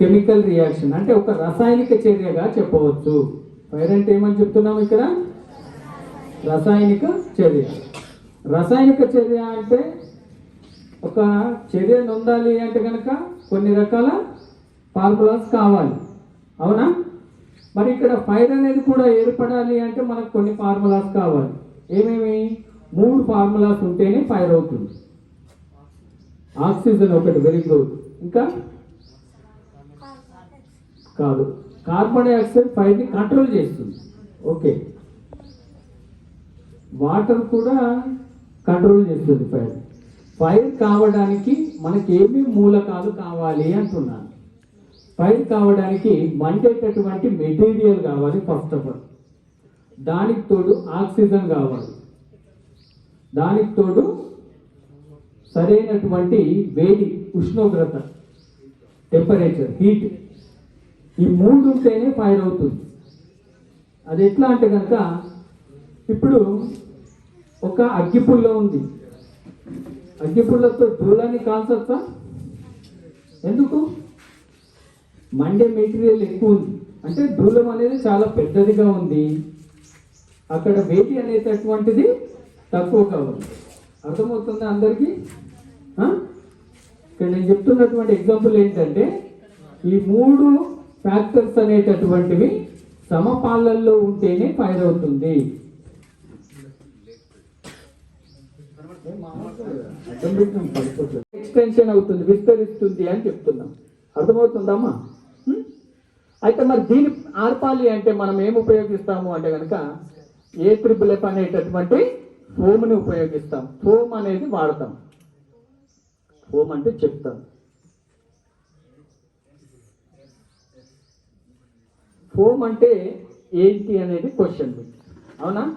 Chemical reaction అంటే ఒక రసాయనిక చర్యగా చెప్పవచ్చు. ఫైర్ అంటే ఏమని చెప్తున్నాం ఇక్కడ? రసాయనిక చర్య. రసాయనిక చర్య అంటే ఒక చర్య నొందాలి అంటే కనుక కొన్ని రకాల ఫార్ములాస్ కావాలి. అవునా? మరి ఇక్కడ ఫైర్ అనేది కూడా ఏర్పడాలి అంటే మనకు కొన్ని ఫార్ములాస్ కావాలి. ఏమేమి? మూడు ఫార్ములాస్ ఉంటేనే ఫైర్ అవుతుంది. ఆక్సిజన్ ఒకటి వెరీ గుడ్. ఇంకా కాదు. కార్బన్ డైఆక్సైడ్ ఫైర్ని కంట్రోల్ చేస్తుంది. ఓకే వాటర్ కూడా కంట్రోల్ చేస్తుంది ఫైర్ ఫైర్ కావడానికి మనకి ఏమి మూలకాలు కావాలి అంటున్నాను. ఫైర్ కావడానికి మండేటటువంటి మెటీరియల్ కావాలి ఫస్ట్ ఆఫ్ ఆల్ దానికి తోడు ఆక్సిజన్ కావాలి. దానికి తోడు సరైనటువంటి వేడి ఉష్ణోగ్రత టెంపరేచర్ హీట్ ఈ మూడు ఉంటేనే ఫైర్ అవుతుంది. అది ఎట్లా అంటే కనుక ఇప్పుడు ఒక అగ్గిపుల్ల ఉంది. అగ్గిపుల్లతో దూలాన్ని కాల్చొచ్చా? ఎందుకు? మండే మెటీరియల్ ఎక్కువ ఉంది. అంటే దూలం అనేది చాలా పెద్దదిగా ఉంది. అక్కడ వేటి అనేటటువంటిది తక్కువ కావాలి. అర్థమవుతుంది అందరికీ? ఇక్కడ నేను చెప్తున్నటువంటి ఎగ్జాంపుల్ ఏంటంటే ఈ మూడు ఫ్యాక్టర్స్ అనేటటువంటివి సమపాలల్లో ఉంటేనే ఫైర్ అవుతుంది. ఎక్స్టెన్షన్ అవుతుంది విస్తరిస్తుంది అని చెప్తున్నాం. అర్థమవుతుందమ్మా? అయితే మరి దీన్ని ఆర్పాలి అంటే మనం ఏం ఉపయోగిస్తాము అంటే కనుక ఏ ట్రిపుల్ ఎఫ్ అనేటటువంటి ఫోమ్ని ఉపయోగిస్తాం. ఫోమ్ అనేది వాడతాం. ఫోమ్ అంటే చెప్తాం. ఫోమ్ అంటే ఏంటి అనేది క్వశ్చన్ మీకు అవునా?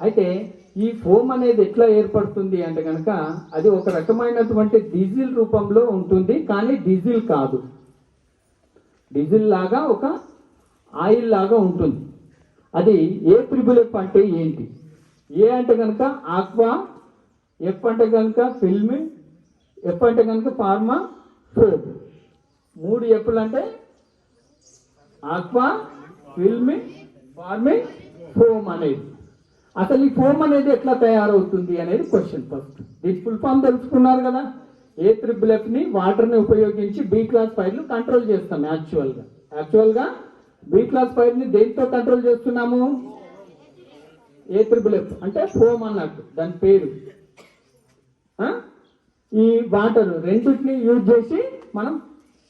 అయితే ఈ ఫోమ్ అనేది ఎట్లా ఏర్పడుతుంది అంటే కనుక అది ఒక రకమైనటువంటి డీజిల్ రూపంలో ఉంటుంది కానీ డీజిల్ కాదు. డీజిల్ లాగా ఒక ఆయిల్ లాగా ఉంటుంది. అది ఏ త్రిబుల్ ఎఫ్ అంటే ఏంటి? ఏ అంటే కనుక ఆక్వా ఎఫ్ అంటే కనుక ఫిల్మ్ ఎఫ్ అంటే కనుక ఫార్మా ఫోమ్. మూడు ఎఫ్లు అంటే ఆక్వా ఫిల్మింగ్ ఫార్మింగ్ ఫోమ్ అనేది. అసలు ఈ ఫోమ్ అనేది ఎట్లా తయారవుతుంది అనేది క్వశ్చన్ ఫస్ట్. దీని ఫుల్ ఫామ్ తెలుసుకున్నారు కదా? ఏ త్రిబుల్ ఎఫ్ని వాటర్ని ఉపయోగించి బీ క్లాస్ ఫైర్లు కంట్రోల్ చేస్తాం యాక్చువల్గా యాక్చువల్గా బీ క్లాస్ ఫైర్ని దేంతో కంట్రోల్ చేస్తున్నాము? A triple F? అంటే ఫోమ్ అన్నట్టు దాని పేరు. ఈ వాటర్ రెండింటిని యూజ్ చేసి మనం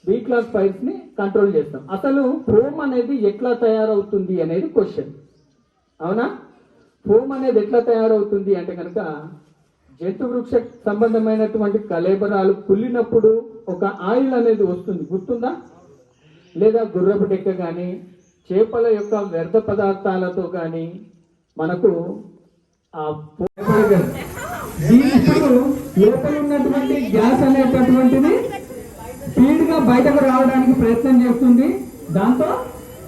బి క్లాస్ ఫైల్స్ని కంట్రోల్ చేస్తాం. అసలు ఫోమ్ అనేది ఎట్లా తయారవుతుంది అనేది క్వశ్చన్ అవునా? ఫోమ్ అనేది ఎట్లా తయారవుతుంది అంటే కనుక జంతు వృక్ష సంబంధమైనటువంటి కలేబరాలు కుళ్ళినప్పుడు ఒక ఆయిల్ అనేది వస్తుంది. గుర్తుందా? లేదా గుర్రపు డెక్క కానీ చేపల యొక్క వ్యర్థ పదార్థాలతో కానీ మనకు ఆ ఇప్పుడు లోపల ఉన్నటువంటి గ్యాస్ అనేటటువంటిది స్పీడ్గా బయటకు రావడానికి ప్రయత్నం చేస్తుంది. దాంతో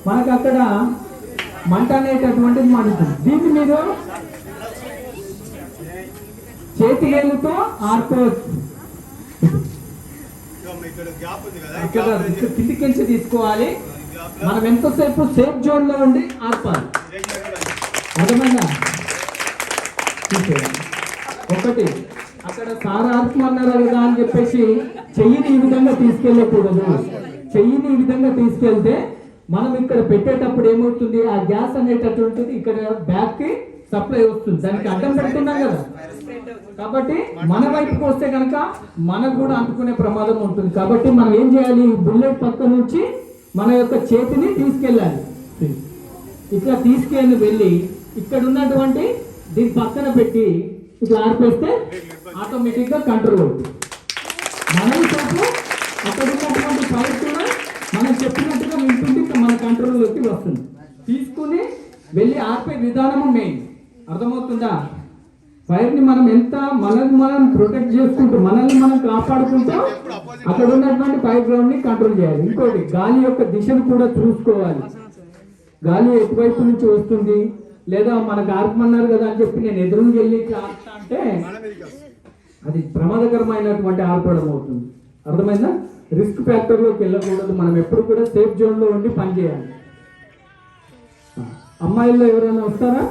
మనకు అక్కడ మంట అనేటటువంటిది మండుతుంది దీన్ని మీరు చేతి వేలుతో ఆర్పవచ్చు. ఇక్కడ తీసుకోవాలి. మనం ఎంతసేపు సేఫ్ జోన్లో ఉండి ఆర్పాలి? అర్థమైందా? ఒకటి. అక్కడ సార్ అన్నారు కదా అని చెప్పేసి చెయ్యిని ఈ విధంగా తీసుకెళ్ళకూడదు చెయ్యిని ఈ విధంగా తీసుకెళ్తే మనం ఇక్కడ పెట్టేటప్పుడు ఏమవుతుంది? ఆ గ్యాస్ అనేటటువంటిది ఇక్కడ బ్యాక్కి సప్లై వస్తుంది. దానికి అడ్డం పెడుతున్నాం కదా. కాబట్టి మన వైపుకి వస్తే కనుక మనకు కూడా అంటుకునే ప్రమాదం ఉంటుంది. కాబట్టి మనం ఏం చేయాలి? బుల్లెట్ పక్క నుంచి మన యొక్క చేతిని తీసుకెళ్ళాలి. ఇట్లా తీసుకెళ్ళి వెళ్ళి ఇక్కడ ఉన్నటువంటి దీని పక్కన పెట్టి ఇట్లా ఆర్పేస్తే ఆటోమేటిక్గా కంట్రోల్ అవుతుంది. మనం సేపు అక్కడ ఉన్నటువంటి పవర్ కూడా మనం చెప్పినట్టుగా వింటుంది ఇక మన కంట్రోల్లోకి వస్తుంది. తీసుకుని వెళ్ళి ఆర్పే విధానము మెయిన్ అర్థమవుతుందా? ఫైర్ని మనం ఎంత మనల్ని మనం ప్రొటెక్ట్ చేసుకుంటూ మనల్ని మనం కాపాడుకుంటూ అక్కడ ఉన్నటువంటి ఫైర్ గ్రౌండ్ని కంట్రోల్ చేయాలి. ఇంకోటి గాలి యొక్క దిశను కూడా చూసుకోవాలి. గాలి ఎటువైపు నుంచి వస్తుంది? లేదా మనకు ఆర్పమన్నారు కదా అని చెప్పి నేను ఎదురుగా వెళ్ళి అంటే అది ప్రమాదకరమైనటువంటి ఆర్పడం అవుతుంది. అర్థమైందా? రిస్క్ ఫ్యాక్టర్లోకి వెళ్ళకూడదు. మనం ఎప్పుడు కూడా సేఫ్ జోన్లో ఉండి పనిచేయాలి. అమ్మాయిల్లో ఎవరైనా వస్తారా?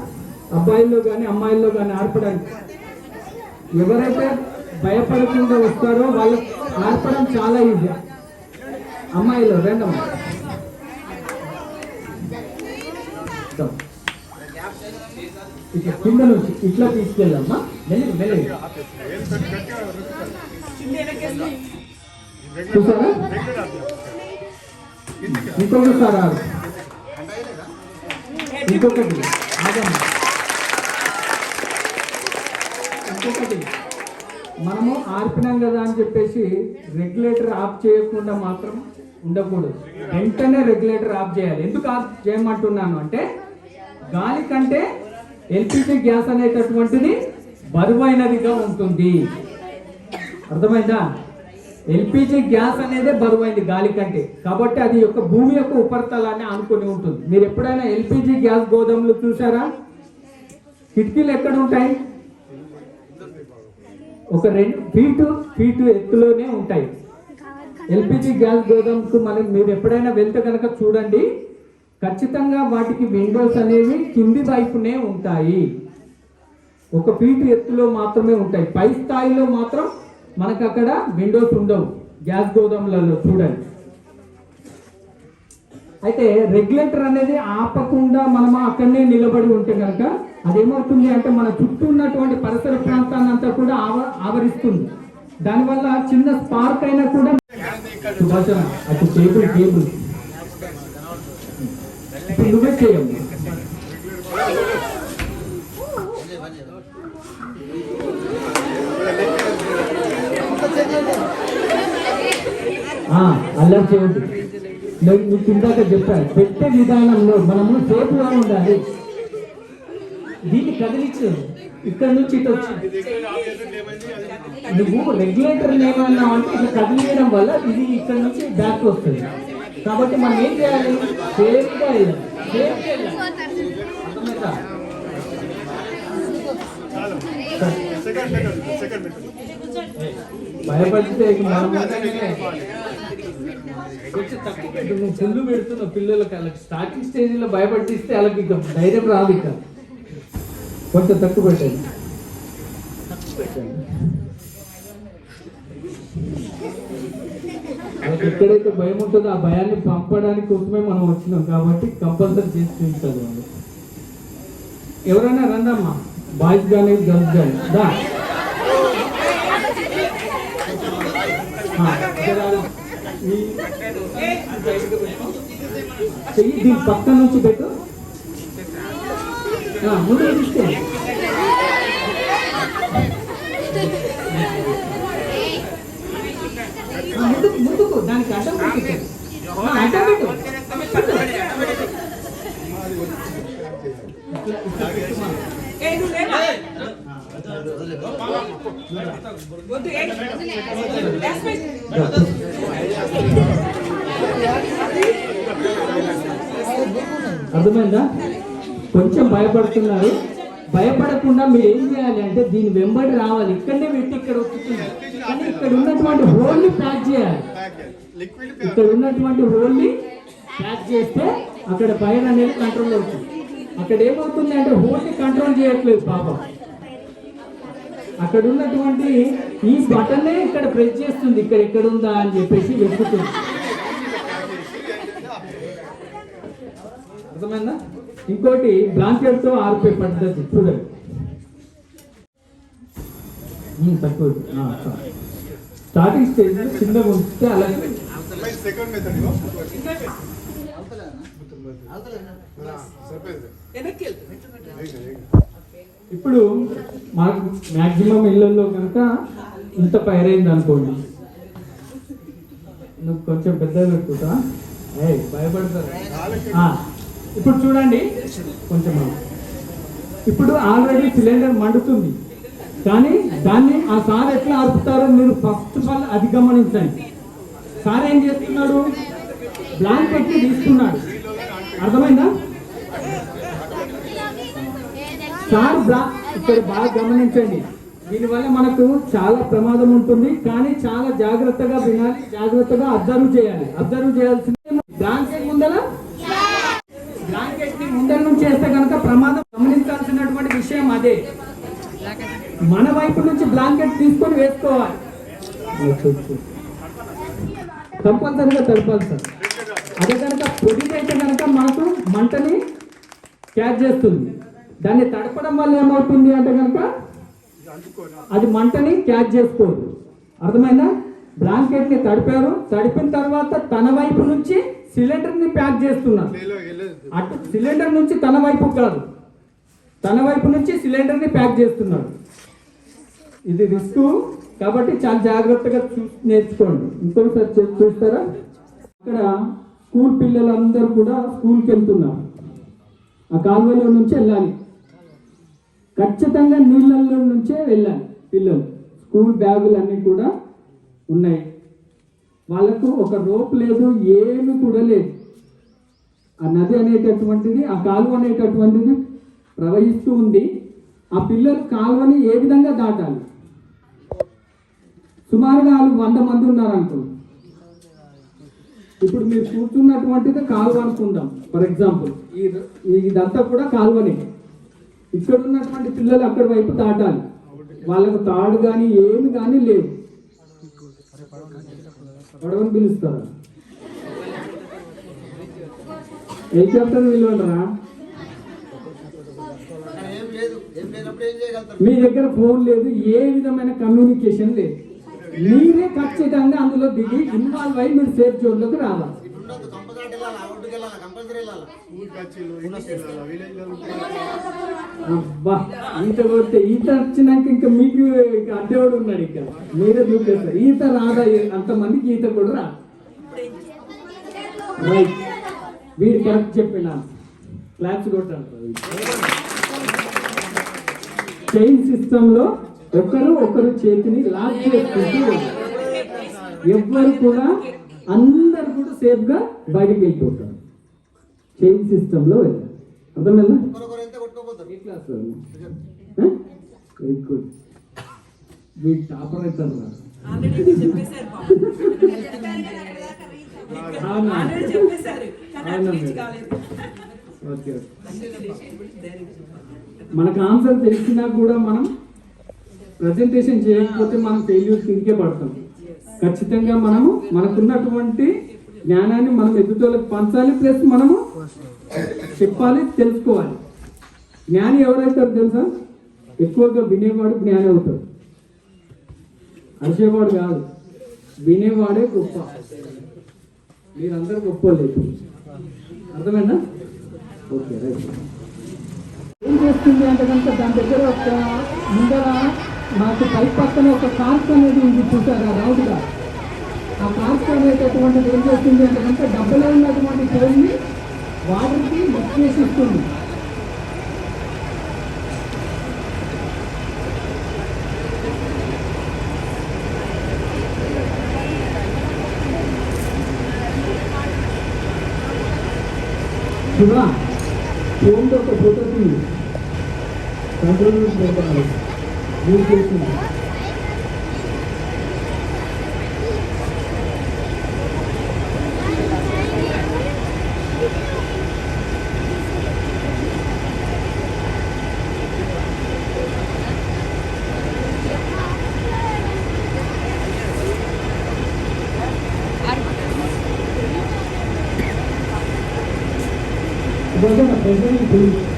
అబ్బాయిల్లో కానీ అమ్మాయిల్లో కానీ ఆర్పడానికి? ఎవరైతే భయపడకుండా వస్తారో వాళ్ళకి ఆర్పడం చాలా ఈజీ అమ్మాయిలో రెండమ్మ ఇట్లా కింద నుంచి ఇట్లా తీసుకెళ్ళమ్మా మెల్లి మెల్లి. చూసారా? ఇంకొకసారి ఇంకొకటి. ఇంకొకటి. మనము ఆర్పినాం కదా అని చెప్పేసి రెగ్యులేటర్ ఆఫ్ చేయకుండా మాత్రం ఉండకూడదు. వెంటనే రెగ్యులేటర్ ఆఫ్ చేయాలి. ఎందుకు ఆఫ్ చేయమంటున్నాను అంటే గాలి కంటే ఎల్పిజి గ్యాస్ అనేటటువంటిది బరువైనదిగా ఉంటుంది. అర్థమైందా? ఎల్పిజి గ్యాస్ అనేదే బరువైంది గాలి కంటే. కాబట్టి అది యొక్క భూమి యొక్క ఉపరితలాన్ని ఆనుకొని ఉంటుంది. మీరు ఎప్పుడైనా ఎల్పిజి గ్యాస్ గోదాములు చూసారా? కిటికీలు ఎక్కడ ఉంటాయి? ఒక రెండు ఫీటు ఫీటు ఎత్తులోనే ఉంటాయి. ఎల్పిజి గ్యాస్ గోదాంకు మనం మీరు ఎప్పుడైనా వెళ్తే కనుక చూడండి. ఖచ్చితంగా వాటికి విండోస్ అనేవి కింది వైపునే ఉంటాయి. ఒక ఫీట్ ఎత్తులో మాత్రమే ఉంటాయి. పై స్థాయిలో మాత్రం మనకు అక్కడ విండోస్ ఉండవు. గ్యాస్ గోదాములలో చూడండి. అయితే రెగ్యులేటర్ అనేది ఆపకుండా మనం అక్కడనే నిలబడి ఉంటే కనుక అదేమవుతుంది అంటే మన చుట్టూ ఉన్నటువంటి పరిసర ప్రాంతాన్ని అంతా కూడా ఆవ ఆవరిస్తుంది. దానివల్ల చిన్న స్పార్క్ అయినా కూడా అటు కేబుల్ కేబుల్ నువ్వు చేయండి అల్లరి చేయండి. నేను మీకు ఇందాక చెప్పాను పెట్టే విధానంలో మనము సేఫ్గా ఉండాలి. దీన్ని కదిలించు ఇక్కడ నుంచి ఇటు వచ్చి. నువ్వు రెగ్యులేటర్ ఏమన్నా అంటే ఇట్లా కదిలించడం వల్ల ఇది ఇక్కడ నుంచి బ్యాక్ వస్తుంది. కాబట్టి మనం ఏం చేయాలి? సేఫ్గా వెళ్ళాలి. భయపడితే కొంచెం తక్కువ పెట్టు నువ్వు చెల్లు పెడుతున్నావు పిల్లలకి వాళ్ళకి స్టార్టింగ్ స్టేజ్లో భయపడిస్తే వాళ్ళకి ఇక ధైర్యం రాదు ఇక కొంచెం తక్కువ పెట్టండి తక్కువ పెట్టండి వాళ్ళకి ఎక్కడైతే భయం ఉంటుందో ఆ భయాన్ని పంపడానికి కోసమే మనం వచ్చినాం కాబట్టి కంపల్సరీ చేసి చూపించాలి వాళ్ళు. ఎవరైనా రండమ్మా. బాయ్స్ కానీ గర్ల్స్ కానీ దా. చెయ్యి దీని పక్క నుంచి పెట్టు. ముందు తీసుకోండి ఆ, ముందుకు ముందుకు. దానికి అడ్డం పెట్టు అడ్డం పెట్టు. అర్థమైందా? కొంచెం భయపడుతున్నారు. భయపడకుండా మీరు ఏం చేయాలి అంటే దీని వెంబడి రావాలి. ఇక్కడనే పెట్టి ఇక్కడ వస్తుంది కానీ ఇక్కడ ఉన్నటువంటి హోల్ని ప్యాక్ చేయాలి. ఇక్కడ ఉన్నటువంటి హోల్ని ప్యాక్ చేస్తే అక్కడ పైన అనేది కంట్రోల్ అవుతుంది అక్కడ ఏమవుతుంది అంటే హోల్ని కంట్రోల్ చేయట్లేదు పాపం. అక్కడ ఉన్నటువంటి ఈ బటనే ఇక్కడ ప్రెస్ చేస్తుంది. ఇక్కడ ఎక్కడ ఉందా అని చెప్పేసి వెతుకుతుంది. అర్థమైందా? ఇంకోటి బ్లాంకెట్తో ఆర్పే పడుతుంది చూడండి. తక్కువ. స్టార్టింగ్ స్టేజ్లో చిన్నగా ఉంటే అలాగే సెకండ్ మెథడ్ ఇప్పుడు మాకు మాక్సిమం ఇళ్ళల్లో కనుక ఇంత ఫైర్ అనుకోండి. నువ్వు కొంచెం పెద్దగా పెట్టుకుంటా? ఏ భయపడతారు. ఇప్పుడు చూడండి. కొంచెం ఇప్పుడు ఆల్రెడీ సిలిండర్ మండుతుంది. కానీ దాన్ని ఆ సార్ ఎట్లా ఆర్పుతారో మీరు ఫస్ట్ ఆఫ్ ఆల్ అది గమనించండి. సార్ ఏం చేస్తున్నాడు? బ్లాంకెట్ తీసుకున్నాడు. అర్థమైందా? సార్ బ్లా ఇక్కడ బాగా గమనించండి. దీనివల్ల మనకు చాలా ప్రమాదం ఉంటుంది కానీ చాలా జాగ్రత్తగా వినాలి జాగ్రత్తగా అబ్జర్వ్ చేయాలి. అబ్జర్వ్ చేయాల్సింది బ్లాంకెట్ ముందర బ్లాంకెట్ని ముందర నుంచి వేస్తే కనుక ప్రమాదం గమనించాల్సినటువంటి విషయం అదే. మన వైపు నుంచి బ్లాంకెట్ తీసుకొని వేసుకోవాలి. కంపల్సరిగా తడపాలి సార్ అదే కనుక పొడిదైతే కనుక మనకు మంటని క్యాచ్ చేస్తుంది. దాన్ని తడపడం వల్ల ఏమవుతుంది అంటే కనుక అది మంటని క్యాచ్ చేసుకోదు. అర్థమైందా? బ్లాంకెట్ని తడిపారు. తడిపిన తర్వాత తన వైపు నుంచి సిలిండర్ని ప్యాక్ చేస్తున్నారు. అటు సిలిండర్ నుంచి తన వైపు కాదు. తన వైపు నుంచి సిలిండర్ని ప్యాక్ చేస్తున్నారు. ఇది రిస్క్ కాబట్టి చాలా జాగ్రత్తగా చూ నేర్చుకోండి. ఇంకొకసారి చూస్తారా? అక్కడ స్కూల్ పిల్లలందరూ కూడా స్కూల్కి వెళ్తున్నారు. ఆ కాలువలో నుంచి వెళ్ళాలి. ఖచ్చితంగా నీళ్ళల్లో నుంచే వెళ్ళాలి పిల్లలు. స్కూల్ బ్యాగులు అన్నీ కూడా ఉన్నాయి. వాళ్ళకు ఒక రోప్ లేదు ఏమి కూడా లేదు. ఆ నది అనేటటువంటిది ఆ కాలువ అనేటటువంటిది ప్రవహిస్తూ ఉంది. ఆ పిల్లలు కాలువని ఏ విధంగా దాటాలి? సుమారుగా వాళ్ళు వంద మంది ఉన్నారు అనుకోండి ఇప్పుడు మీరు కూర్చున్నటువంటిది కాలువ అనుకుందాం ఫర్ ఎగ్జాంపుల్. ఈ ఇదంతా కూడా కాలువనే. ఇక్కడ ఉన్నటువంటి పిల్లలు అక్కడి వైపు దాటాలి. వాళ్ళకు తాడు కానీ ఏమి కానీ లేవు. పడవని పిలుస్తారా ఏం ఏం చేయగలుగుతారు? మీ దగ్గర ఫోన్ లేదు ఏ విధమైన కమ్యూనికేషన్ లేదు. మీరే ఖచ్చితంగా అందులో దిగి ఇన్వాల్వ్ అయ్యి మీరు సేఫ్ జోన్లోకి రావాలి. అబ్బా ఈత కొడితే ఈత వచ్చినాక ఇంకా మీకు అడ్డేవాడు ఉన్నాడు ఇక్కడ. మీరే చూపేస్తారు ఈత రాదా? అంతమందికి ఈత కూడా రా రైట్ వీడు కరెక్ట్ చెప్పిన క్లాప్స్ కొట్టాలి. చైన్ సిస్టమ్లో ఒకరు ఒకరు చేతిని లాక్ చేసుకుంటూ. ఎవ్వరు కూడా అందరు కూడా సేఫ్గా బయటికి వెళ్ళిపోతారు. చైన్ సిస్టమ్లో అర్థమైందా? ఏ క్లాస్ వెరీ గుడ్ వీడు టాపర్ అవుతారు మనకు ఆన్సర్ తెలిసినా కూడా మనం ప్రజెంటేషన్ చేయకపోతే మనం ఫెయిల్యూర్ కిందకే పడతాం. ఖచ్చితంగా మనము మనకున్నటువంటి జ్ఞానాన్ని మనం ఎదుటోళ్ళకి పంచాలి ప్లస్ మనము చెప్పాలి తెలుసుకోవాలి. జ్ఞాని ఎవరైతారు తెలుసా? ఎక్కువగా వినేవాడు జ్ఞాని అవుతాడు. అరిచేవాడు కాదు. వినేవాడే గొప్ప. మీరందరూ గొప్ప లేదు అర్థమైందా? Okay right. ఏం చేస్తుంది అంటే కనుక దాని దగ్గర ఒక ముందర మాకు పై పక్కన ఒక కార్క్ అనేది ఉంది చూసారా రౌండ్గా. ఆ కార్క్ అనేటటువంటిది ఏం చేస్తుంది అంటే కనుక డబ్బులో ఉన్నటువంటి ఫోన్ని వాటర్కి లిఫ్ట్ చేసి ఇస్తుంది. శివ ఒక ఫోటో తీయి. కంట్రోల్ రూమ్ పెడతాను యూజ్ చేస్తుంది ఇదంతా నా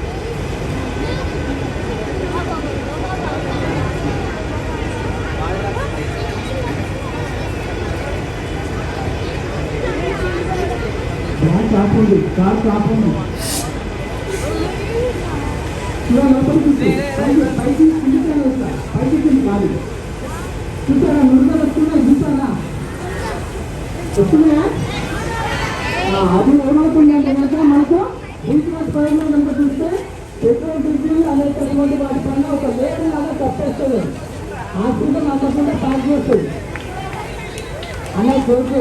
కాపుంది కార్ కాపుంది ఇలా పైకి కిందికి వస్తా పైకి కింది కాదు. చూసారా? నువ్వు వస్తున్నాయి. చూసారా? వస్తున్నాయా? అది ఏమవుతుంది అంటే కనుక మనకు ఇన్సూరెన్స్ పరంగా కనుక చూస్తే పెట్రోల్ అనేటటువంటి వాటి పైన ఒక లేబుల్ లాగా తప్పేస్తుంది ఆ సీజన్ అందకుండా ప్యాక్ చేస్తుంది. అలా చూసి